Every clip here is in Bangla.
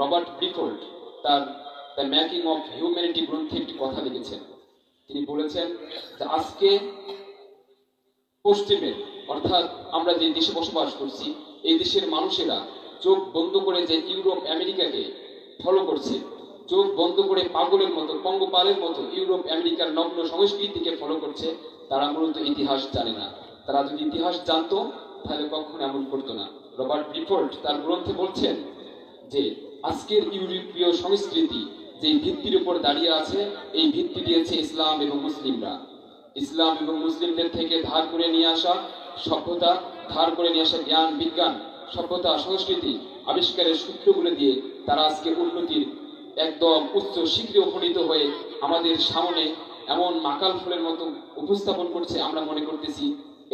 রবার্ট ব্রিফোল্ড তার দ্য ম্যাকিং অফ হিউম্যানিটি গ্রন্থে একটি কথা লিখেছেন। তিনি বলেছেন যে আজকে পশ্চিমের অর্থাৎ আমরা যে দেশে বসবাস করছি, এই দেশের মানুষেরা চোখ বন্ধ করে যে ইউরোপ আমেরিকাকে ফলো করছে, চোখ বন্ধ করে পাগলের মতো, পঙ্গপালের মতো ইউরোপ আমেরিকার নগ্ন সংস্কৃতিকে ফলো করছে, তারা মূলত ইতিহাস জানে না। তারা যদি ইতিহাস জানতো, তাহলে কখনো এমন করতো না। রবার্ট রিফোল্ট তার গ্রন্থে বলছেন যে আজকের ইউরোপীয় সংস্কৃতি যে ভিত্তির উপর দাঁড়িয়ে আছে, এই ভিত্তি দিয়েছে ইসলাম এবং মুসলিমরা। ইসলাম এবং মুসলিমদের থেকে ধার করে নিয়ে আসা সভ্যতা, ধার করে নিয়ে আসা জ্ঞান, বিজ্ঞান, সভ্যতা, সংস্কৃতি আবিষ্কারের সূত্রগুলো দিয়ে তারা আজকে উন্নতির একদম উচ্চ শীঘ্র উপনীত হয়ে আমাদের সামনে এমন মাকাল ফুলের মতো উপস্থাপন করছে আমরা মনে করতেছি,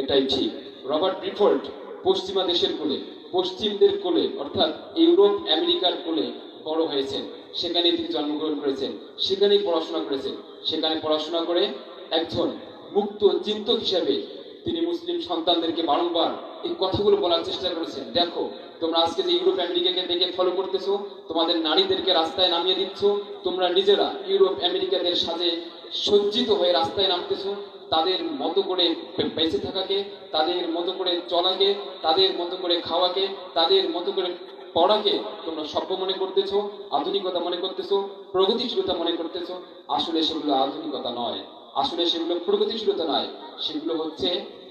এটাই ঠিক। রবার্ট ব্রিফোল্ড পশ্চিমা দেশের কোলে। পশ্চিমদের কোলে, অর্থাৎ ইউরোপ, আমেরিকার কোলে বড় হয়েছেন। সেখানে তিনি জন্মগ্রহণ করেছেন, সেখানেই পড়াশোনা করেছেন। সেখানে পড়াশোনা করে একজন মুক্ত চিন্তক হিসেবে তিনি মুসলিম সন্তানদেরকে বারংবার এই কথাগুলো বলার চেষ্টা করেছেন। দেখো, তোমরা আজকে যে ইউরোপ, আমেরিকাকে দেখে ফলো করতেছো, তোমাদের নারীদেরকে রাস্তায় নামিয়ে দিচ্ছ, তোমরা নিজেরা ইউরোপ, আমেরিকাদের সাথে সজ্জিত হয়ে রাস্তায় নামতেছো তাদের মতো করে বেঁচে থাকাকে, তাদের মতো করে চলাকে, তাদের মতো করে খাওয়াকে, তাদের মতো করে পড়াকে তোমরা সভ্য মনে করতেছো, আধুনিকতা মনে করতেছো, প্রগতিশীলতা মনে করতেছো। আসলে সেগুলো আধুনিকতা নয়। আসলে সেগুলো প্রগতিশীলতা নয়। সেগুলো হচ্ছে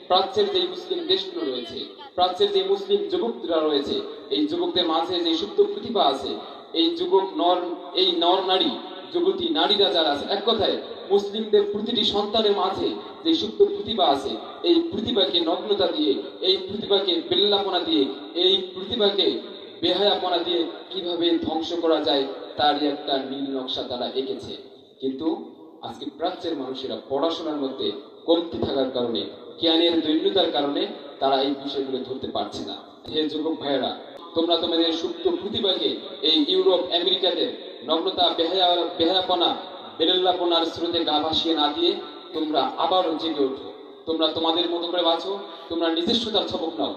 প্রাচ্যের যে মুসলিম দেশগুলো রয়েছে, প্রাচ্যের যে মুসলিম যুবকরা রয়েছে, এই যুবকদের মাঝে যে সুপ্ত প্রতিভা আছে, এই যুবক নর, এই নর নারী, যুবতী নারীরা যারা আছে, এক কথায় মুসলিমদের প্রতিটি সন্তানের মাঝে যে সুপ্ত প্রতিভা আছে, এই প্রতিভাকে নগ্নতা দিয়ে, এই প্রতিভাকে বেল্লাপনা দিয়ে, এই প্রতিভাকে বেহায়াপনা দিয়ে কীভাবে ধ্বংস করা যায়, তারই একটা নীল নকশা তারা এঁকেছে। কিন্তু আজকে প্রাচ্যের মানুষেরা পড়াশোনার মধ্যে কমতি থাকার কারণে, জ্ঞানের দৈন্যতার কারণে তারা এই বিষয়গুলো ধরতে পারছে না। হে যুবক ভাইয়েরা, তোমরা তোমাদের সুপ্ত প্রতিভাকে এই ইউরোপ আমেরিকাদের নগ্নতা, বেহায়া, বেহায়াপনা বেরেল্লাপনার স্রোতে গা ভাসিয়ে না দিয়ে তোমরা আবারও জেগে ওঠো। তোমরা তোমাদের মতো করে বাঁচো, তোমরা নিজস্বতার ছবক নাও।